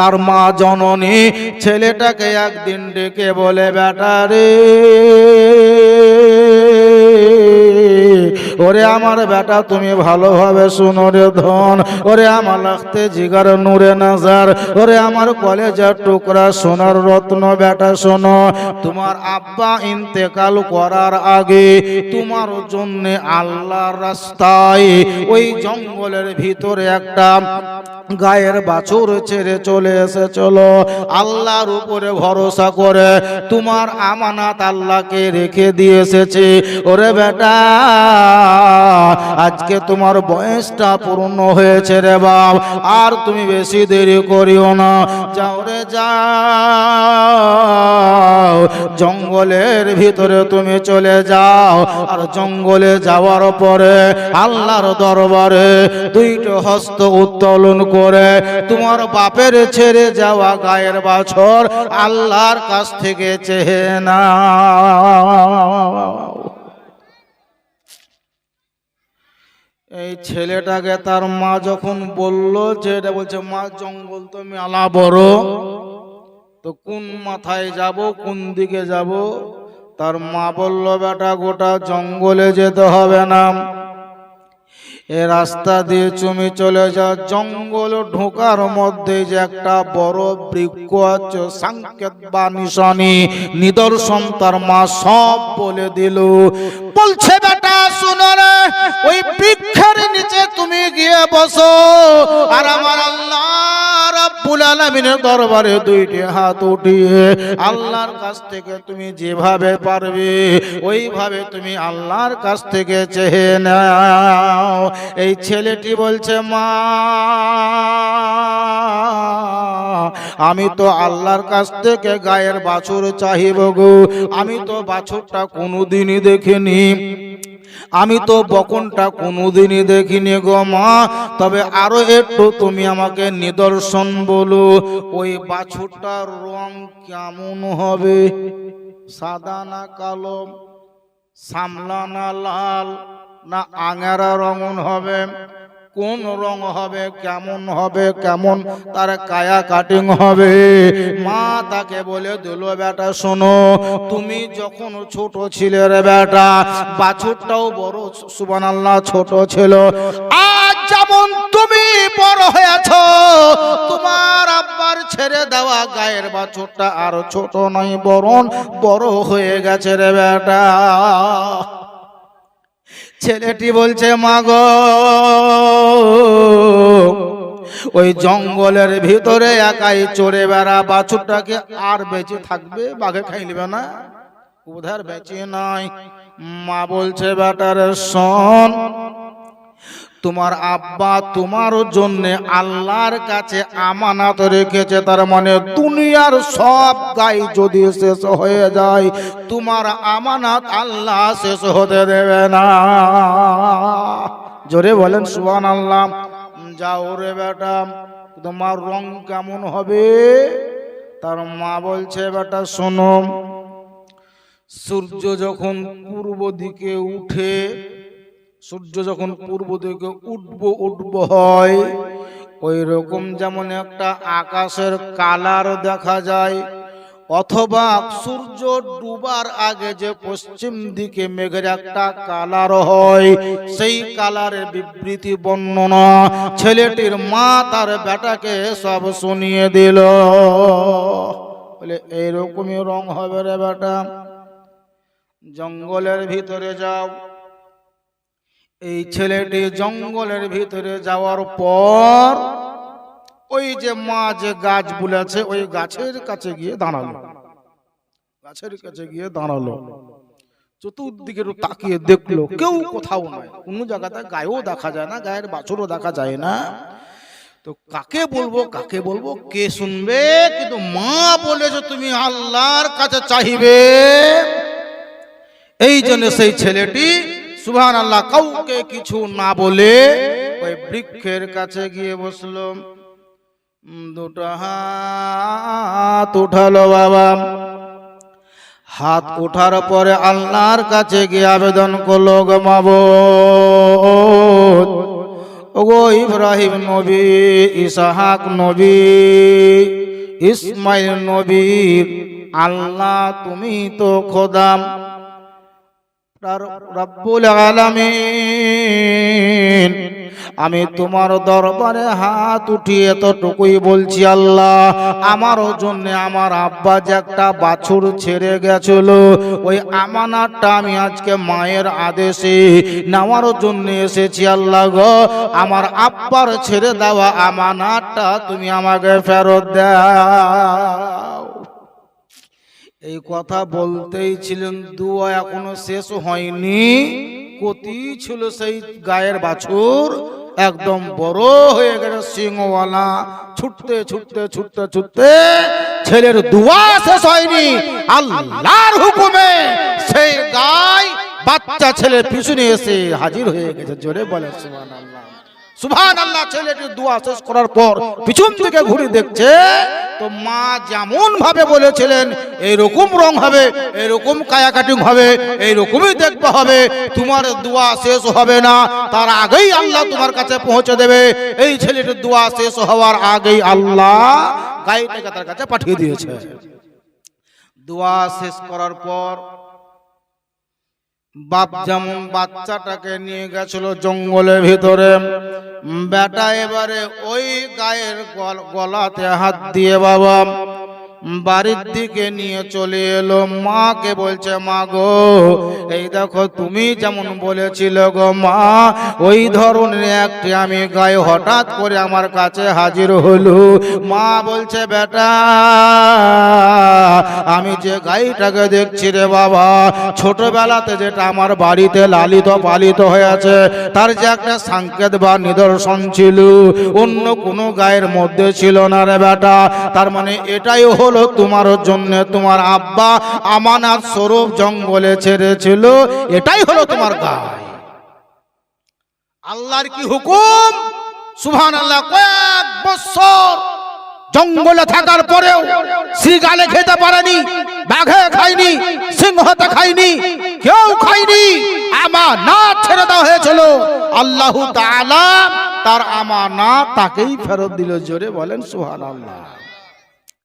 তার মা জননী ছেলেটাকে একদিন ডেকে বলে বেটা রে। ওরে আমার বেটা, তুমি ভালোভাবে শুনো রে ধন। ওরে আমার লাগতে জিগার নূরে নাজার। ওরে আমার কলেজের টুকরা সোনার রত্ন বেটা, শোনো। তোমার আব্বা ইন্তেকাল করার আগে তোমার জন্য আল্লাহর রাস্তায় ওই জঙ্গলের ভিতরে একটা গায়ের বাছুর ছেড়ে চলে এসে চলো আল্লাহর উপরে ভরসা করে তোমার আমানাত আল্লাহকে রেখে দিয়ে এসেছে। ওরে বেটা আজকে তোমার বয়সটা পূর্ণ হয়েছে রে বাপ। আর তুমি বেশি দেরি করিও না। যাও রে, যাও। জঙ্গলের ভিতরে তুমি চলে যাও। আর জঙ্গলে যাওয়ার পরে আল্লাহর দরবারে দুইটো হস্ত উত্তোলন করে তোমার বাপের ছেড়ে যাওয়া গায়ের বাছর আল্লাহর কাছ থেকে চেহে না এই ছেলেটাকে তার মা যখন বলল যে এটা বলছে, মা, জঙ্গল তো মেলা বড়। তো কোন মাথায় যাব, কোন দিকে যাব? তার মা বলল, বেটা, গোটা জঙ্গলে যেতে হবে না। এ রাস্তা দিয়ে তুমি চলে যাও। জঙ্গল ঢোকার মধ্যে যে একটা বড় বৃক্ষ আছে, সংকেত বা নিশানি, নিদর্শন তার মা সব বলে দিল। বলছে, বেটা, শুনো রে, ওই বসো। আর আমার আল্লাহ দরবারে দুইটি হাত উঠিয়ে আল্লাহর কাছ থেকে তুমি যেভাবে পারবে, ওইভাবে তুমি আল্লাহর কাছ থেকে চেয়ে নাও। এই ছেলেটি বলছে, মা, আমি তো আল্লাহর কাছ থেকে গায়ের বাছুর চাহিব গো। আমি তো বাছুরটা কোনোদিনই দেখিনি। আমি তো বকনটা কোনোদিনই দেখিনি গো মা। তবে আরও একটু তুমি আমাকে নিদর্শন বলো, ওই বাছুরটার রং কেমন হবে? সাদা না কালো সামলা না লাল, না আঙারা রঙন হবে? কোন রং হবে, কেমন হবে, কেমন তার কায়া কাটিং হবে। মা তাকে বলে দিল, বেটা, শোনো, তুমি যখন ছোট ছিলে রে বেটা, বাছুরটাও বড় সুবান আল্লাহ ছোট ছিল। আজ যেমন তুমি বড় হয়েছ, তোমার আব্বার ছেড়ে দেওয়া গায়ের বাছুরটা আর ছোট নয় বরণ বড় হয়ে গেছে রে বেটা। ছেলেটি বলছে, মাগ, ওই জঙ্গলের ভিতরে একাই চড়ে বেড়া, বাছুরটাকে আর বেঁচে থাকবে, বাঘে খাই নেবে না? উধার বেঁচে নাই। মা বলছে বেটার শোন তোমার আব্বা তোমার জন্য আল্লাহর কাছে আমানত রেখেছে, তার মানে দুনিয়ার সব গাই যদি শেষ হয়ে যায়, তোমার আমানত আল্লাহ শেষ হতে দেবে না। জোরে বলেন সুবান আল্লাহ যাও রে বেটা, তোমার রং কেমন হবে? তার মা বলছে, বেটা, শোনো, সূর্য যখন পূর্ব দিকে উঠে সূর্য যখন পূর্ব দিকে উঠব উঠব হয় ওই রকম যেমন একটা আকাশের কালার দেখা যায়। অথবা সূর্য ডুবার আগে যে পশ্চিম দিকে মেঘের একটা কালার হয়, সেই কালারের বিবৃতি বর্ণনা ছেলেটির মা তার বেটাকে সব শুনিয়ে দিল। বলে, এইরকমই রং হবে রে বেটা। জঙ্গলের ভিতরে যাও এই ছেলেটি জঙ্গলের ভিতরে যাওয়ার পর ওই যে মা যে গাছ বুলেছে, ওই গাছের কাছে গিয়ে দাঁড়াল। গাছের কাছে গিয়ে দাঁড়াল। চতুর্দিকে তাকিয়ে দেখল, কেউ কোথাও নাই। কোনো জায়গাতে গায়েও দেখা যায় না, গায়ের বাছুরও দেখা যায় না। তো কাকে বলব কাকে বলব, কে শুনবে? কিন্তু মা বলেছে, তুমি আল্লাহর কাছে চাহিবে এই জন্য সেই ছেলেটি সুবহান আল্লাহ কাউকে কিছু না বলে ওই বৃক্ষের কাছে গিয়ে বসল। দুটো হাত উঠালো বাবা। হাত ওঠার পরে আল্লাহর কাছে গিয়ে আবেদন করল গো মাবুদ, ওগো ইব্রাহিম নবী, ইসাহাক নবী, ইসমাইল নবী, আল্লাহ তুমি তো খোদাম। রব্বুল আলামিন। আমি তোমার দরবারে হাত উঠিয়ে এতটুকুই বলছি, আল্লাহ, আমারও জন্য আমার আব্বা যে একটা বাছুর ছেড়ে গেছিল, ওই আমানাতটা আমি আজকে মায়ের আদেশে নেওয়ার জন্য এসেছি, আল্লাহ গো, আমার আব্বার ছেড়ে দেওয়া আমানাতটা তুমি আমাকে ফেরত দাও এই কথা বলতেই ছিলেন, দুয়া এখনও শেষ হয়নি। কতি ছিল সেই গায়ের বাছুর, একদম বড় হয়ে গেছে সিংহওয়ালা। ছুটতে ছুটতে ছুটতে ছুটতে ছেলের দুয়া শেষ হয়নি। আল্লাহর হুকুমে সেই গায় বাচ্চা ছেলের পিছনে এসে হাজির হয়ে গেছে। জোরে বলে সুবহানাল্লাহ। সুবহান আল্লাহ ছেলেটি দোয়া শেষ করার পর পিছন থেকে ঘুরে দেখছে, তো মা যেমন ভাবে বলেছিলেন এইরকম রং হবে এইরকম কায়া কাটিং হবে এইরকমই দেখতে হবে, তোমার দোয়া শেষ হবে না, তার আগেই আল্লাহ তোমার কাছে পৌঁছে দেবে। এই ছেলেটির দোয়া শেষ হওয়ার আগেই আল্লাহ গাইটাকে তার কাছে পাঠিয়ে দিয়েছে। দোয়া শেষ করার পর বাপ যেমন বাচ্চাটাকে নিয়ে গেছিল জঙ্গলের ভিতরে বেটা এবারে ওই গায়ের গল- গলাতে হাত দিয়ে বাবা বাড়ির দিকে নিয়ে চলে এলো। মাকে বলছে, মা গো, এই দেখো, তুমি যেমন বলেছিলে গো মা, ওই ধরনের একটি আমি গায়ে হঠাৎ করে আমার কাছে হাজির হলো। মা বলছে, বেটা, আমি যে গাইটাকে দেখছি রে বাবা, ছোটবেলাতে যেটা আমার বাড়িতে লালিত পালিত হয়েছে, তার যে একটা সংকেত বা নিদর্শন ছিল, অন্য কোনো গায়ের মধ্যে ছিল না রে বেটা। তার মানে এটাই হলো তোমার জন্য তোমার আব্বা আমানাত স্বরূপ জঙ্গলে ছেড়েছিল। এটাই হলো তোমার গায়। আল্লাহর কি হুকুম? সুবহান আল্লাহ কয়েক বছর জঙ্গলে থাকার পরেও শ্রীগালে খেতে পারেনি, বাঘে খায়নি, সিংহতে খায়নি, কেউ খায়নি, আমানাত ছেড়ে দেওয়া হয়েছিল। আল্লাহ তার তার আমানাত তাকেই ফেরত দিল, জোরে বলেন সুবহানাল্লাহ।